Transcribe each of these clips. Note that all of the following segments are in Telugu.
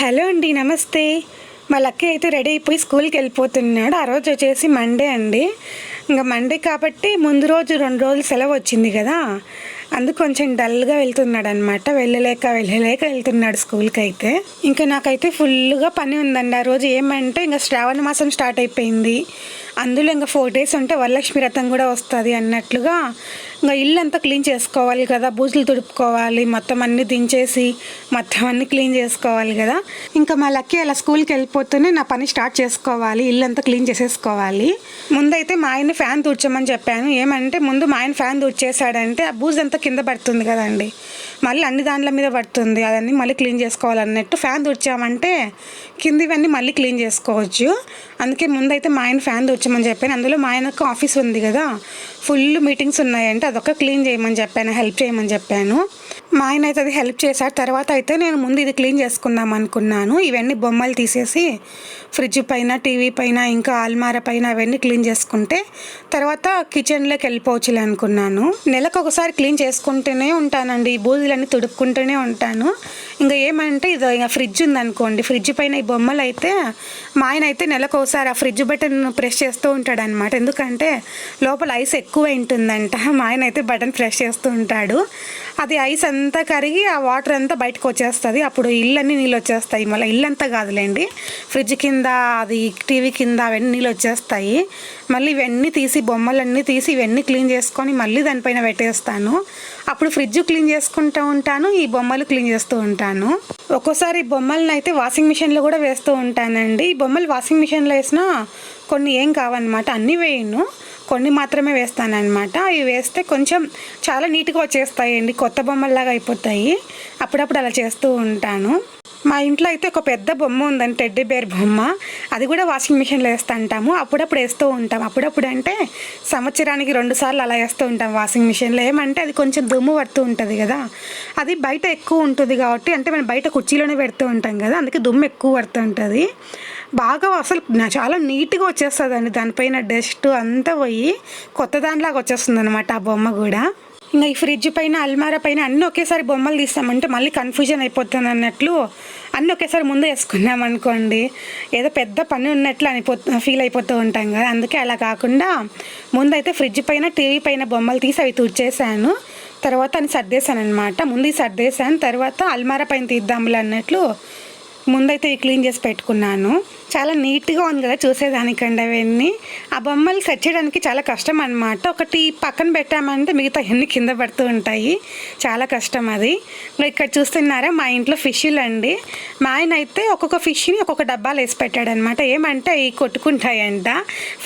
హలో అండి నమస్తే. మా లక్కీ అయితే రెడీ అయిపోయి స్కూల్కి వెళ్ళిపోతున్నాడు. ఆ రోజు వచ్చేసి మండే అండి. ఇంకా మండే కాబట్టి ముందు రోజు రెండు రోజులు సెలవు వచ్చింది కదా. అందుకు కొంచెం డల్గా వెళ్తున్నాడు అనమాట వెళ్ళలేక వెళ్ళలేక వెళ్తున్నాడు స్కూల్కి అయితే. ఇంకా నాకైతే ఫుల్గా పని ఉందండి. ఆ రోజు ఏమంటే ఇంకా శ్రావణ మాసం స్టార్ట్ అయిపోయింది. అందులో ఇంకా ఫోర్ డేస్ ఉంటే వరలక్ష్మి రథం కూడా వస్తుంది అన్నట్లుగా ఇంకా ఇల్లు అంతా క్లీన్ చేసుకోవాలి కదా బూజులు తుడుపుకోవాలి మొత్తం అన్ని దించేసి మొత్తం అన్ని క్లీన్ చేసుకోవాలి కదా. ఇంకా మా లక్కీ అలా స్కూల్కి వెళ్ళిపోతూనే నా పని స్టార్ట్ చేసుకోవాలి ఇల్లు అంతా క్లీన్ చేసేసుకోవాలి. ముందైతే మా ఆయన ఫ్యాన్ తుడ్చమని చెప్పాను. ఏమంటే ముందు మా ఆయన ఫ్యాన్ తుడిచేసాడంటే ఆ బూజు అంతా కింద పడుతుంది కదండి. మళ్ళీ అన్ని దాంట్ల మీద పడుతుంది. అదన్నీ మళ్ళీ క్లీన్ చేసుకోవాలన్నట్టు ఫ్యాన్ తుడిచామంటే కిందివన్నీ మళ్ళీ క్లీన్ చేసుకోవచ్చు. అందుకే ముందైతే మా ఆయన ఫ్యాన్ తుడిచామని చెప్పాను. అందులో మా ఆయనకు ఆఫీస్ ఉంది కదా. ఫుల్ మీటింగ్స్ ఉన్నాయంటే అదొక క్లీన్ చేయమని చెప్పాను హెల్ప్ చేయమని చెప్పాను. మా ఆయన అయితే అది హెల్ప్ చేశారు. తర్వాత అయితే నేను ముందు ఇది క్లీన్ చేసుకుందాం అనుకున్నాను. ఇవన్నీ బొమ్మలు తీసేసి ఫ్రిడ్జ్ పైన టీవీ పైన ఇంకా అల్మార పైన అవన్నీ క్లీన్ చేసుకుంటే తర్వాత కిచెన్లోకి వెళ్ళిపోవచ్చులే అనుకున్నాను. నెలకు ఒకసారి క్లీన్ చేసుకుంటూనే ఉంటానండి. ఈ బూజులన్నీ తుడుపుకుంటూనే ఉంటాను. ఇంకా ఏమంటే ఇది ఇంకా ఫ్రిడ్జ్ ఉందనుకోండి ఫ్రిడ్జ్ పైన ఈ బొమ్మలు అయితే మా ఆయన అయితే నెలకు ఒకసారి ఆ ఫ్రిడ్జ్ బటన్ ప్రెస్ చేస్తూ ఉంటాడు అనమాట ఎందుకంటే లోపల ఐస్ ఎక్కువ ఉంటుందంట మా ఆయన అయితే బటన్ ప్రెస్ చేస్తూ ఉంటాడు. అది ఐస్ అంతా కరిగి ఆ వాటర్ అంతా బయటకు వచ్చేస్తుంది. అప్పుడు ఇల్లు అన్నీ నీళ్ళు వచ్చేస్తాయి మళ్ళీ ఇల్లు అంతా కాదులేండి. ఫ్రిడ్జ్ కింద అది టీవీ కింద అవన్నీ నీళ్ళు వచ్చేస్తాయి మళ్ళీ ఇవన్నీ తీసి బొమ్మలన్నీ తీసి ఇవన్నీ క్లీన్ చేసుకొని మళ్ళీ దానిపైన పెట్టేస్తాను. అప్పుడు ఫ్రిడ్జ్ క్లీన్ చేసుకుంటూ ఉంటాను ఈ బొమ్మలు క్లీన్ చేస్తూ ఉంటాను. ఒక్కోసారి బొమ్మలను అయితే వాషింగ్ మిషన్లో కూడా వేస్తూ ఉంటానండి. ఈ బొమ్మలు వాషింగ్ మిషన్లో వేసినా కొన్ని ఏం కావన్నమాట అన్నీ వేయను. కొన్ని మాత్రమే వేస్తానన్నమాట. అవి వేస్తే కొంచెం చాలా నీట్గా వచ్చేస్తాయండి కొత్త బొమ్మల్లాగా అయిపోతాయి. అప్పుడప్పుడు అలా చేస్తూ ఉంటాను. మా ఇంట్లో అయితే ఒక పెద్ద బొమ్మ ఉందండి టెడ్డీ బేర్ బొమ్మ. అది కూడా వాషింగ్ మిషన్లో వేస్తూ ఉంటాము అప్పుడప్పుడు వేస్తూ ఉంటాం. అప్పుడప్పుడు అంటే సంవత్సరానికి రెండు సార్లు అలా వేస్తూ ఉంటాం వాషింగ్ మిషన్లో. ఏమంటే అది కొంచెం దుమ్ము పడుతూ ఉంటుంది కదా. అది బయట ఎక్కువ ఉంటుంది కాబట్టి అంటే మనం బయట కుర్చీలోనే పెడుతూ ఉంటాం కదా. అందుకే దుమ్ము ఎక్కువ పడుతూ ఉంటుంది. బాగా అసలు చాలా నీట్గా వచ్చేస్తుందండి. దానిపైన డస్ట్ అంతా పోయి కొత్త దానిలాగా వచ్చేస్తుంది అనమాట ఆ బొమ్మ కూడా. ఇంకా ఈ ఫ్రిడ్జ్ పైన అల్మారా పైన అన్నీ ఒకేసారి బొమ్మలు తీస్తామంటే మళ్ళీ కన్ఫ్యూజన్ అయిపోతుంది అన్నట్లు అన్నీ ఒకేసారి ముందు వేసుకున్నాం అనుకోండి. ఏదో పెద్ద పని ఉన్నట్లు అనిపో ఫీల్ అయిపోతూ ఉంటాం కదా. అందుకే అలా కాకుండా ముందైతే ఫ్రిడ్జ్ పైన టీవీ పైన బొమ్మలు తీసి అవి తుడిచేసాను. తర్వాత అని సర్దేశాను అనమాట ముందు సర్దేశాను. తర్వాత అల్మారా పైన తీద్దాంలే అన్నట్లు ముందైతే ఇవి క్లీన్ చేసి పెట్టుకున్నాను. చాలా నీట్గా ఉంది కదా చూసేదానికండి అవన్నీ. ఆ బొమ్మలు సెట్ చేయడానికి చాలా కష్టం అనమాట ఒకటి పక్కన పెట్టామంటే మిగతా అన్ని కింద పడుతూ ఉంటాయి. చాలా కష్టం అది. ఇక్కడ చూస్తున్నారా మా ఇంట్లో ఫిష్లు అండి. మా ఆయన అయితే ఒక్కొక్క ఫిష్ని ఒక్కొక్క డబ్బాలు వేసి పెట్టాడనమాట ఏమంటే అవి కొట్టుకుంటాయంట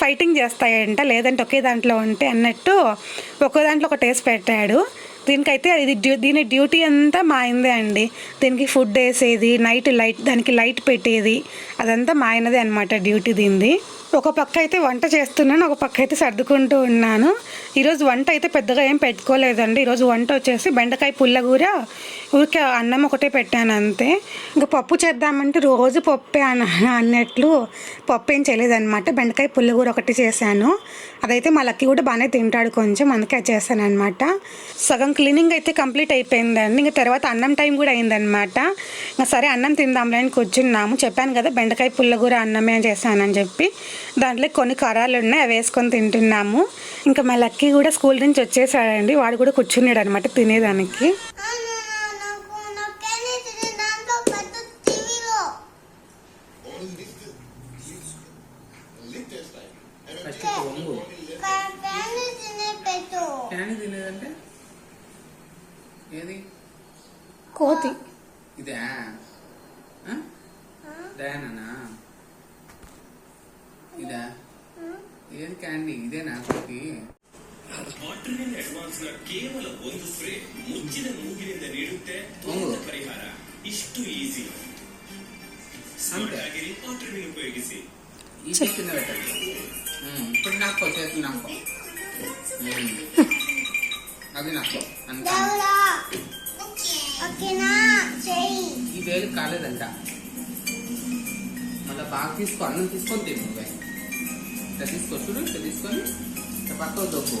ఫైటింగ్ చేస్తాయంట లేదంటే ఒకే దాంట్లో ఉంటే అన్నట్టు ఒక్కో దాంట్లో ఒకటి వేసి పెట్టాడు. దీనికైతే ఇది డ్యూ దీని డ్యూటీ అంతా మా ఆయనదే అండి. దీనికి ఫుడ్ వేసేది నైట్ లైట్ దానికి లైట్ పెట్టేది అదంతా మా ఆయనదే అనమాట డ్యూటీ దీనిది. ఒక పక్క అయితే వంట చేస్తున్నాను ఒక పక్క అయితే సర్దుకుంటూ ఉన్నాను. ఈరోజు వంట అయితే పెద్దగా ఏం పెట్టుకోలేదండి. ఈరోజు వంట వచ్చేసి బెండకాయ పుల్లగూర ఊరికే అన్నం ఒకటే పెట్టాను అంతే. ఇంకా పప్పు చేద్దామంటే రోజు పప్పే అన అన్నట్లు పప్పు ఏం చేయలేదన్నమాట. బెండకాయ పుల్లగూర ఒకటి చేశాను. అదైతే మా లక్కీ కూడా బాగానే తింటాడు కొంచెం అందుకే అది చేశాను అనమాట సగం క్లీనింగ్ అయితే కంప్లీట్ అయిపోయిందండి. ఇంకా తర్వాత అన్నం టైం కూడా అయిందనమాట ఇంకా సరే అన్నం తిందాంలే అని కూర్చున్నాము. చెప్పాను కదా బెండకాయ పుల్లగూర అన్నమే చేశానని చెప్పి. దాంట్లో కొన్ని కరాలు ఉన్నాయి అవి వేసుకొని తింటున్నాము. ఇంకా మా లక్కీ కూడా స్కూల్ నుంచి వచ్చేసాడండి వాడు కూడా కూర్చున్నాడు అనమాట తినేదానికి నాకు నొక్కేని తిని దాంట్లో పెద్ద టీవీలో ఫస్ట్ వంగు ఫ్యాన్ తినే పెట్టు ఫ్యాన్ తినేదంటే ఏది కోతి ఇదే డయానా ఇదా ఏది క్యాండీ ఇదేనా కోతి ಬಾಟ್ರಿನಿಂದ ಅಡ್ವಾನ್ಸ್ ನ ಕೇವಲ ಒಂದು ಸ್ಪ್ರೇ ಮುಚ್ಚಿದ ಮೂಗಿನಿಂದ ನೀಡುತ್ತೆ ತ್ವರಿತ ಪರಿಹಾರ ಇಷ್ಟು ಈಸಿ ಸ್ಮಾರ್ಟ್ ಆಗಿರಿ ಬಾಟ್ರಿನಿಂದ ಉಪಯೋಗಿಸಿ ఈ చెట్టు కింద పెట్టండి ఉమ్, ఇప్పుడు నాకు చేతులు నాకు ఉమ్. అది నాకు అంత దేవుడా ఓకేనా చెయ్యి ఈ వేలు కాలేదంట మళ్ళీ బాగా తీసుకో అన్నం తీసుకొని తిను నువ్వే ఇట్లా తీసుకో చూడు ఇట్లా తీసుకొని ఇట్లా పక్క దొక్కు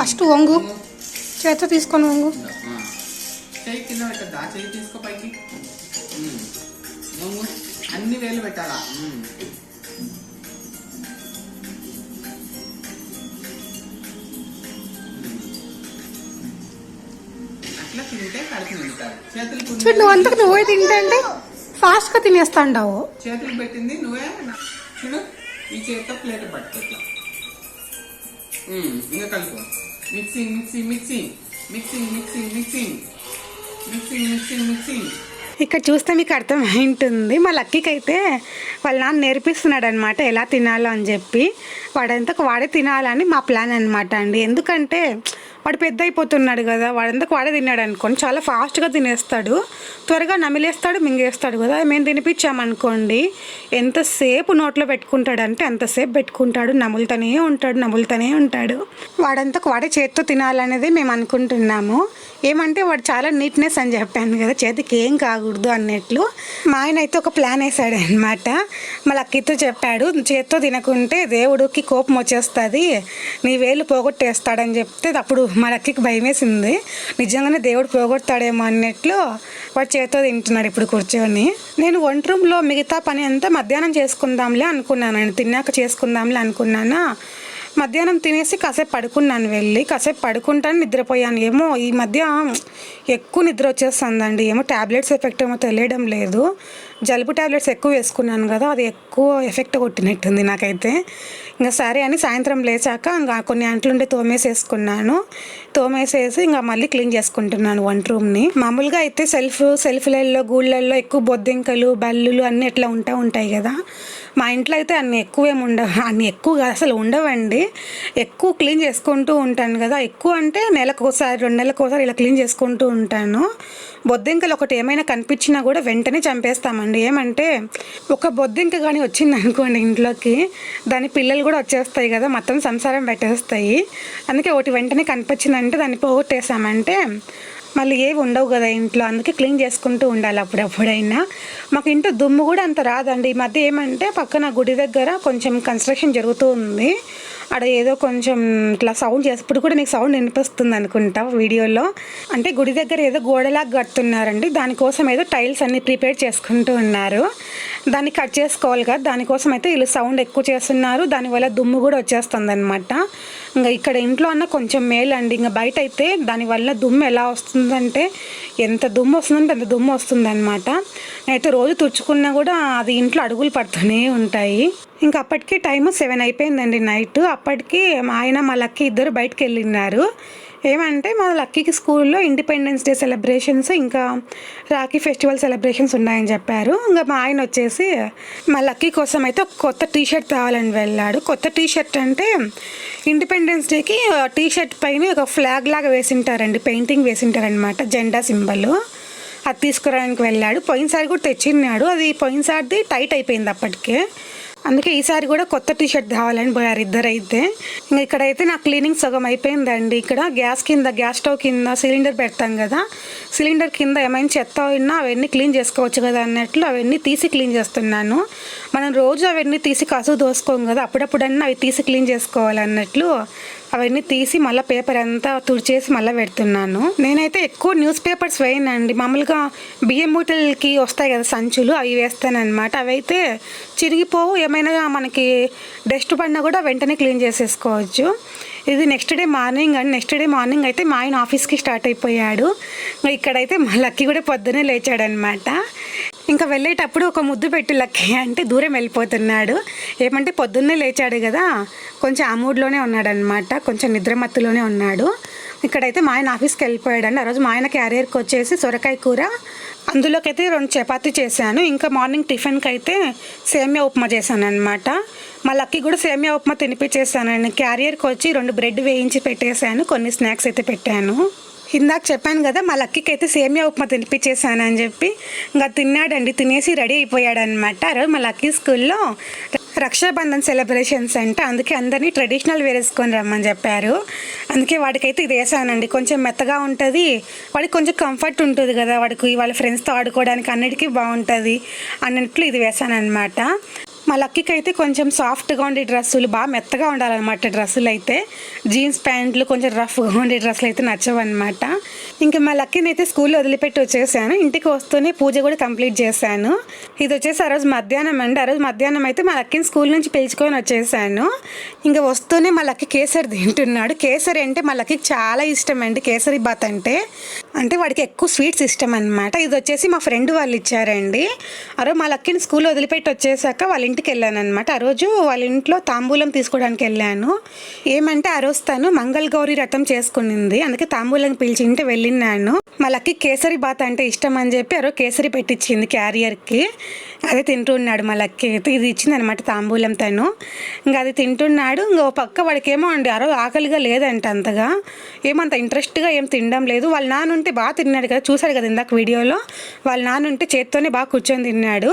ఫస్ట్ వంగు. చేత తీసుకొని వంగు. అన్ని వేలు పెట్టాలా? చూడు నువ్వు అంతకు నువ్వే తింటా అంటే ఫాస్ట్గా తినేస్తాండావు. చేతులు పెట్టింది నువ్వే చూడు ఈ చేతితో ప్లేట్ పట్టుకో ఇంకా mixing mixing mixing mixing mixing mixing mixing mixing mixing ఇక్కడ చూస్తే మీకు అర్థమైంటుంది. మా లక్కీకి అయితే వాళ్ళ నాన్న నేర్పిస్తున్నాడు అనమాట ఎలా తినాలో అని చెప్పి. వాడంతకు వాడే తినాలని మా ప్లాన్ అనమాట అండి. ఎందుకంటే వాడు పెద్ద అయిపోతున్నాడు కదా వాడందుకు వాడే తిన్నాడు అనుకోండి చాలా ఫాస్ట్గా తినేస్తాడు త్వరగా నమిలేస్తాడు మింగేస్తాడు కదా మేము తినిపించామనుకోండి ఎంతసేపు నోట్లో పెట్టుకుంటాడంటే అంతసేపు పెట్టుకుంటాడు నములుతూనే ఉంటాడు నములుతూనే ఉంటాడు. వాడంతకు వాడే చేత్తో తినాలనేది మేము అనుకుంటున్నాము. ఏమంటే వాడు చాలా నీట్నెస్ అని చెప్పాను కదా చేతికి ఏం కాకూడదు అన్నట్లు. మా ఆయన అయితే ఒక ప్లాన్ వేసాడు అనమాట మళ్ళీ లక్కీతో చెప్పాడు చేత్తో తినకుంటే దేవుడికి కోపం వచ్చేస్తుంది నీ వేలు పోగొట్టేస్తాడని చెప్తే అప్పుడు మా అక్కకి భయం వేసింది. నిజంగానే దేవుడు పోగొడతాడేమో అన్నట్లు వాడు చేత్తో తింటున్నాడు ఇప్పుడు కూర్చొని. నేను వంట రూమ్లో మిగతా పని అంతా మధ్యాహ్నం చేసుకుందాంలే అనుకున్నాను నేను తిన్నాక చేసుకుందాంలే అనుకున్నానా మధ్యాహ్నం తినేసి కాసేపు పడుకున్నాను వెళ్ళి కాసేపు పడుకుంటాను నిద్రపోయాను. ఏమో ఈ మధ్య ఎక్కువ నిద్ర వచ్చేస్తుందండి. ఏమో ట్యాబ్లెట్స్ ఎఫెక్ట్ ఏమో తెలియడం లేదు. జలుబు ట్యాబ్లెట్స్ ఎక్కువ వేసుకున్నాను కదా అది ఎక్కువ ఎఫెక్ట్ కొట్టినట్టుంది నాకైతే. ఇంకా సరే అని సాయంత్రం లేచాక ఇంకా కొన్ని అంట్లుండే తోమేసేసుకున్నాను. తోమేసేసి ఇంకా మళ్ళీ క్లీన్ చేసుకుంటున్నాను వంట రూమ్ని. మామూలుగా అయితే సెల్ఫ్ సెల్ఫ్లలో గూళ్ళల్లో ఎక్కువ బొద్దింకలు బల్లులు అన్నీ ఎట్లా ఉంటా ఉంటాయి కదా మా ఇంట్లో అయితే అన్ని ఎక్కువేమి ఉండవు అన్ని ఎక్కువ అసలు ఉండవండి. ఎక్కువ క్లీన్ చేసుకుంటూ ఉంటాను కదా. ఎక్కువ అంటే నెలకు ఒకసారి రెండు నెలలకు ఒకసారి ఇలా క్లీన్ చేసుకుంటూ ఉంటాను. బొద్దింకలు ఒకటి ఏమైనా కనిపించినా కూడా వెంటనే చంపేస్తామండి. ఏమంటే ఒక బొద్దింక కానీ వచ్చింది అనుకోండి ఇంట్లోకి దాని పిల్లలు కూడా వచ్చేస్తాయి కదా మొత్తం సంసారం పెట్టేస్తాయి. అందుకే ఒకటి వెంటనే కనిపించిందంటే దాన్ని పోగొట్టేసామంటే మళ్ళీ ఏవి ఉండవు కదా ఇంట్లో. అందుకే క్లీన్ చేసుకుంటూ ఉండాలి అప్పుడప్పుడైనా. మాకు ఇంట్లో దుమ్ము కూడా అంత రాదండి. ఈ మధ్య ఏమంటే పక్కన గుడి దగ్గర కొంచెం కన్స్ట్రక్షన్ జరుగుతూ ఉంది. అక్కడ ఏదో కొంచెం ఇట్లా సౌండ్ చేసి ఇప్పుడు కూడా నీకు సౌండ్ వినిపిస్తుంది అనుకుంటా వీడియోలో. అంటే గుడి దగ్గర ఏదో గోడలాగా కడుతున్నారండి. దానికోసం ఏదో టైల్స్ అన్ని ప్రిపేర్ చేసుకుంటూ ఉన్నారు. దాన్ని కట్ చేసుకోవాలి కదా దానికోసం అయితే వీళ్ళు సౌండ్ ఎక్కువ చేస్తున్నారు. దానివల్ల దుమ్ము కూడా వచ్చేస్తుంది అనమాట ఇంకా ఇక్కడ ఇంట్లో అన్న కొంచెం మేలు అండి. ఇంకా బయట అయితే దానివల్ల దుమ్ము ఎలా వస్తుందంటే ఎంత దుమ్ము వస్తుందంటే అంత దుమ్ము వస్తుందన్నమాట. అయితే రోజు తుడుచుకున్నా కూడా అది ఇంట్లో అడుగులు పడుతూనే ఉంటాయి. ఇంకా అప్పటికి టైం సెవెన్ అయిపోయిందండి నైట్. అప్పటికి మా ఆయన మా లక్కీ ఇద్దరు బయటకు వెళ్ళినారు. ఏమంటే మా లక్కీకి స్కూల్లో ఇండిపెండెన్స్ డే సెలబ్రేషన్స్ ఇంకా రాఖీ ఫెస్టివల్ సెలబ్రేషన్స్ ఉన్నాయని చెప్పారు. ఇంకా మా ఆయన వచ్చేసి మా లక్కీ కోసం అయితే ఒక కొత్త టీ షర్ట్ తేవాలని వెళ్ళాడు. కొత్త టీ షర్ట్ అంటే ఇండిపెండెన్స్ డేకి టీ షర్ట్ పైన ఒక ఫ్లాగ్ లాగా వేసింటారండి. పెయింటింగ్ వేసింటారనమాట జెండా సింబల్. అది తీసుకురావడానికి వెళ్ళాడు. పోయినసారి కూడా తెచ్చిన్నాడు. అది పోయినసారిది టైట్ అయిపోయింది అప్పటికే. అందుకే ఈసారి కూడా కొత్త టీషర్ట్ కావాలని పోయారు ఇద్దరు అయితే ఇంకా ఇక్కడైతే నా క్లీనింగ్ సగం అయిపోయిందండి. ఇక్కడ గ్యాస్ కింద గ్యాస్ స్టవ్ కింద సిలిండర్ పెడతాం కదా. సిలిండర్ కింద ఏమైనా చెత్త ఉన్నా అవన్నీ క్లీన్ చేసుకోవచ్చు కదా అన్నట్లు అవన్నీ తీసి క్లీన్ చేస్తున్నాను. మనం రోజు అవన్నీ తీసి కసువు దోసుకోం కదా. అప్పుడప్పుడన్నా అవి తీసి క్లీన్ చేసుకోవాలన్నట్లు అవన్నీ తీసి మళ్ళీ పేపర్ అంతా తుడిచేసి మళ్ళీ పెడుతున్నాను. నేనైతే ఎక్కువ న్యూస్ పేపర్స్ వేయనండి. మామూలుగా బియ్యం మూటలకి వస్తాయి కదా సంచులు అవి వేస్తానన్నమాట. అవి అయితే చిరిగిపోవు. ఏమైనా మనకి డస్ట్ పడినా కూడా వెంటనే క్లీన్ చేసేసుకోవచ్చు. ఇది నెక్స్ట్ డే మార్నింగ్ అండి. నెక్స్ట్ డే మార్నింగ్ అయితే మా ఆయన ఆఫీస్కి స్టార్ట్ అయిపోయాడు. ఇక్కడైతే మా లక్కీ కూడా పొద్దునే లేచాడనమాట ఇంకా వెళ్ళేటప్పుడు ఒక ముద్దు పెట్టి లక్కీ అంటే దూరం వెళ్ళిపోతున్నాడు. ఏమంటే పొద్దున్నే లేచాడు కదా కొంచెం ఆ మూడ్లోనే ఉన్నాడనమాట కొంచెం నిద్రమత్తులోనే ఉన్నాడు. ఇక్కడైతే మా ఆయన ఆఫీస్కి వెళ్ళిపోయాడండి. ఆ రోజు మా ఆయన క్యారియర్కి వచ్చేసి సొరకాయ కూర అందులోకైతే రెండు చపాతీ చేశాను. ఇంకా మార్నింగ్ టిఫిన్కి అయితే సేమియా ఉప్మా చేశాను అనమాట మా లక్కీ కూడా సేమియా ఉప్మా తినిపించేసానండి క్యారియర్కి వచ్చి రెండు బ్రెడ్ వేయించి పెట్టేశాను కొన్ని స్నాక్స్ అయితే పెట్టాను. ఇందాక చెప్పాను కదా మా లక్కీకి అయితే సేమియా ఉప్మా తినిపించేసాను అని చెప్పి. ఇంకా తిన్నాడండి తినేసి రెడీ అయిపోయాడు అనమాట ఆ రోజు మా లక్కీ స్కూల్లో రక్షాబంధన్ సెలబ్రేషన్స్ అంటే. అందుకే అందరినీ ట్రెడిషనల్ వేర్ వేసుకొని రమ్మని చెప్పారు. అందుకే వాడికైతే ఇది వేసానండి. కొంచెం మెత్తగా ఉంటుంది. వాడికి కొంచెం కంఫర్ట్ ఉంటుంది కదా వాడికి వాళ్ళ ఫ్రెండ్స్తో ఆడుకోవడానికి అన్నిటికీ బాగుంటుంది అన్నట్లు ఇది వేసాను అనమాట మా లక్కీకి అయితే కొంచెం సాఫ్ట్గా ఉండే డ్రెస్సులు బాగా మెత్తగా ఉండాలన్నమాట డ్రెస్సులు అయితే జీన్స్ ప్యాంట్లు కొంచెం రఫ్గా ఉండే డ్రెస్సులు అయితే నచ్చవన్నమాట. ఇంకా మా లక్కీని అయితే స్కూల్లో వదిలిపెట్టి వచ్చేసాను. ఇంటికి వస్తూనే పూజ కూడా కంప్లీట్ చేశాను. ఇది వచ్చేసి ఆ రోజు మధ్యాహ్నం అండి. ఆ రోజు మధ్యాహ్నం అయితే మా లక్కీని స్కూల్ నుంచి పిలుచుకొని వచ్చేసాను. ఇంకా వస్తూనే మా లక్కీ కేసరి తింటున్నాడు. కేసరి అంటే మా లక్కీకి చాలా ఇష్టం అండి. కేసరి బాత్ అంటే అంటే వాడికి ఎక్కువ స్వీట్స్ ఇష్టం అనమాట ఇది వచ్చేసి మా ఫ్రెండ్ వాళ్ళు ఇచ్చారండి. ఆ రోజు మా లక్కీని స్కూల్ వదిలిపెట్టి వచ్చేసాక వాళ్ళ ఇంటికి వెళ్ళాను అనమాట ఆ రోజు వాళ్ళ ఇంట్లో తాంబూలం తీసుకోవడానికి వెళ్ళాను. ఏమంటే ఆ రోజు తను మంగళ గౌరి రథం చేసుకునింది. అందుకే తాంబూలం పిలిచి ఇంటి వెళ్ళినాను మళ్ళీ కేసరి బాత్ అంటే ఇష్టం అని చెప్పి ఆ కేసరి పెట్టించింది క్యారియర్కి. అదే తింటున్నాడు మళ్ళీ అయితే ఇది ఇచ్చింది అనమాట తాంబూలం తను. ఇంకా అది తింటున్నాడు. ఇంకా ఓ పక్క వాడికి ఏమో అండి అరో ఆకలిగా లేదంట అంతగా. ఏమంత ఇంట్రెస్ట్గా ఏం తినడం లేదు. వాళ్ళ నాన్న ఉంటే బాగా తిన్నాడు కదా చూశాడు కదా ఇందాక వీడియోలో. వాళ్ళ నాన్న ఉంటే చేత్తోనే బాగా కూర్చొని తిన్నాడు.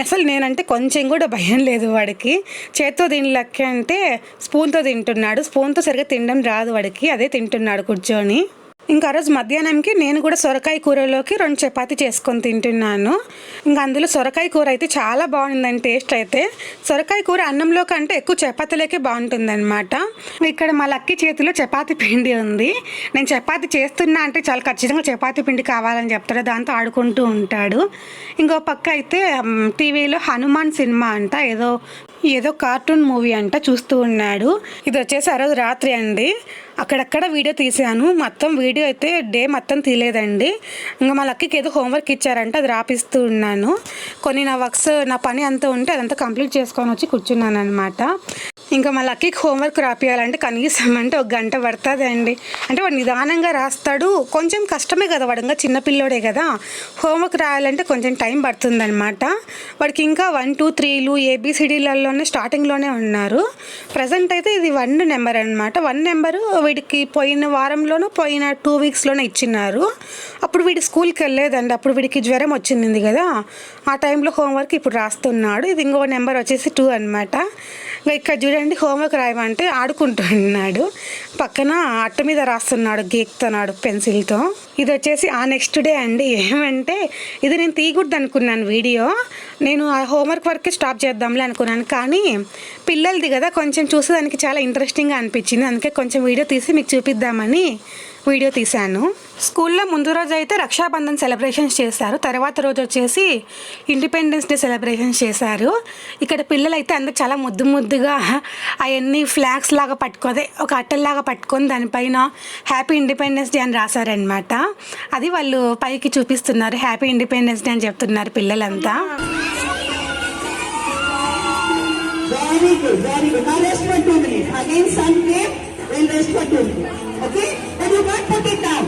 అసలు నేనంటే కొంచెం కూడా భయం లేదు వాడికి. చేత్తో తినలక్క అంటే స్పూన్తో తింటున్నాడు. స్పూన్తో సరిగ్గా తినడం రాదు వాడికి. అదే తింటున్నాడు కూర్చొని. ఇంకా రోజు మధ్యాహ్నంకి నేను కూడా సొరకాయ కూరలోకి రెండు చపాతీ చేసుకొని తింటున్నాను. ఇంకా అందులో సొరకాయ కూర అయితే చాలా బాగుందండి టేస్ట్ అయితే. సొరకాయ కూర అన్నంలో కంటే ఎక్కువ చపాతీలకే బాగుంటుందన్నమాట. ఇక్కడ మా లక్కీ చేతిలో చపాతీ పిండి ఉంది. నేను చపాతీ చేస్తున్నా అంటే చాలా ఖచ్చితంగా చపాతీ పిండి కావాలని చెప్తాడు దాంతో ఆడుకుంటూ ఉంటాడు. ఇంకో పక్క అయితే టీవీలో హనుమాన్ సినిమా అంట ఏదో ఏదో కార్టూన్ మూవీ అంట చూస్తూ ఉన్నాడు. ఇది వచ్చేసి ఆ రోజు రాత్రి అండి. అక్కడక్కడ వీడియో తీసాను మొత్తం వీడియో అయితే డే మొత్తం తీయలేదండి. ఇంకా మా లక్కీకి ఏదో హోంవర్క్ ఇచ్చారంటే అది రాపిస్తూ ఉన్నాను. కొన్ని నా వర్క్స్ నా పని అంతా ఉంటే అదంతా కంప్లీట్ చేసుకొని వచ్చి కూర్చున్నాను అనమాట ఇంకా మా లక్కీకి హోంవర్క్ రాపియాలంటే కనీసం అంటే ఒక గంట పడుతుంది అండి అంటే వాడు నిదానంగా రాస్తాడు. కొంచెం కష్టమే కదా వాడు. ఇంకా చిన్నపిల్లోడే కదా. హోంవర్క్ రాయాలంటే కొంచెం టైం పడుతుందన్నమాట. వాడికి ఇంకా వన్ టూ త్రీలు ఏబిసిడీలలోనే స్టార్టింగ్లోనే ఉన్నారు. ప్రజెంట్ అయితే ఇది వన్ నెంబర్ అనమాట వన్ నెంబరు వీడికి పోయిన వారంలోనూ పోయిన టూ వీక్స్లోనే ఇచ్చినారు. అప్పుడు వీడి స్కూల్కి వెళ్ళలేదండి అప్పుడు వీడికి జ్వరం వచ్చింది కదా. ఆ టైంలో హోంవర్క్ ఇప్పుడు రాస్తున్నాడు. ఇది ఇంకో నెంబర్ వచ్చేసి టూ అనమాట ఇక్కడ చూడండి హోంవర్క్ రాయమంటే ఆడుకుంటున్నాడు పక్కన అట్ట మీద రాస్తున్నాడు గీక్తున్నాడు పెన్సిల్తో. ఇది వచ్చేసి ఆ నెక్స్ట్ డే అండి. ఏమంటే ఇది నేను తీయకూడదు అనుకున్నాను వీడియో. నేను ఆ హోంవర్క్ వరకే స్టాప్ చేద్దాంలే అనుకున్నాను. కానీ పిల్లలది కదా కొంచెం చూసేదానికి చాలా ఇంట్రెస్టింగ్గా అనిపించింది. అందుకే కొంచెం వీడియో తీసి మీకు చూపిద్దామని వీడియో తీశాను. స్కూల్లో ముందు రోజు అయితే రక్షాబంధన్ సెలబ్రేషన్స్ చేశారు. తర్వాత రోజు వచ్చేసి ఇండిపెండెన్స్ డే సెలబ్రేషన్స్ చేశారు. ఇక్కడ పిల్లలైతే అందరు చాలా ముద్దు ముద్దుగా అవన్నీ ఫ్లాగ్స్ లాగా పట్టుకోదే ఒక అట్టల్లాగా పట్టుకొని దానిపైన హ్యాపీ ఇండిపెండెన్స్ డే అని రాశారనమాట అది వాళ్ళు పైకి చూపిస్తున్నారు. హ్యాపీ ఇండిపెండెన్స్ డే అని చెప్తున్నారు పిల్లలంతా. Very good, very good. Now rest for two minutes. Again sun came, we'll rest for two minutes. Okay? But you can't put it down.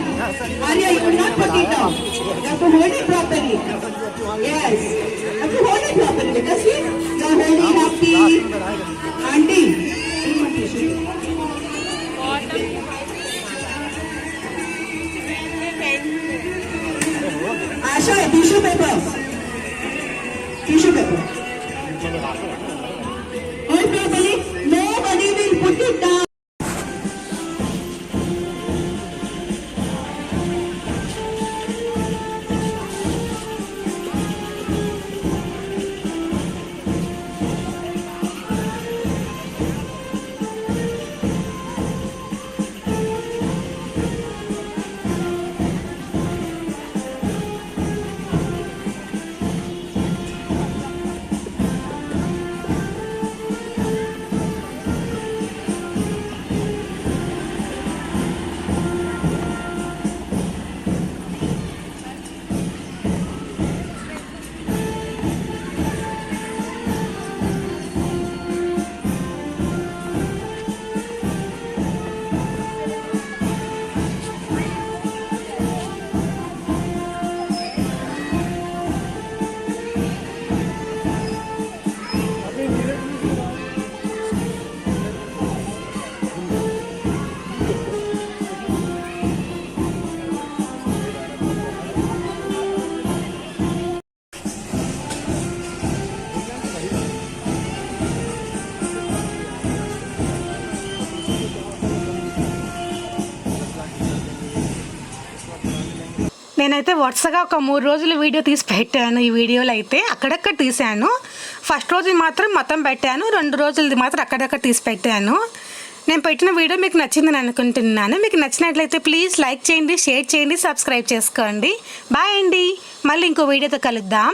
Arya, you will not put it down. You have to hold it properly. Yes. You have to hold it properly. Let us see. You are holding up the auntie. Asha, tissue paper. Tissue paper. నేనైతే వరుసగా ఒక మూడు రోజులు వీడియో తీసి పెట్టాను. ఈ వీడియోలో అయితే అక్కడక్కడ తీశాను. ఫస్ట్ రోజు మాత్రం మొత్తం పెట్టాను. రెండు రోజులది మాత్రం అక్కడక్కడ తీసి పెట్టాను. నేను పెట్టిన వీడియో మీకు నచ్చిందని అనుకుంటున్నాను. మీకు నచ్చినట్లయితే ప్లీజ్ లైక్ చేయండి షేర్ చేయండి సబ్స్క్రైబ్ చేసుకోండి. బాయ్ అండి. మళ్ళీ ఇంకో వీడియోతో కలుద్దాం.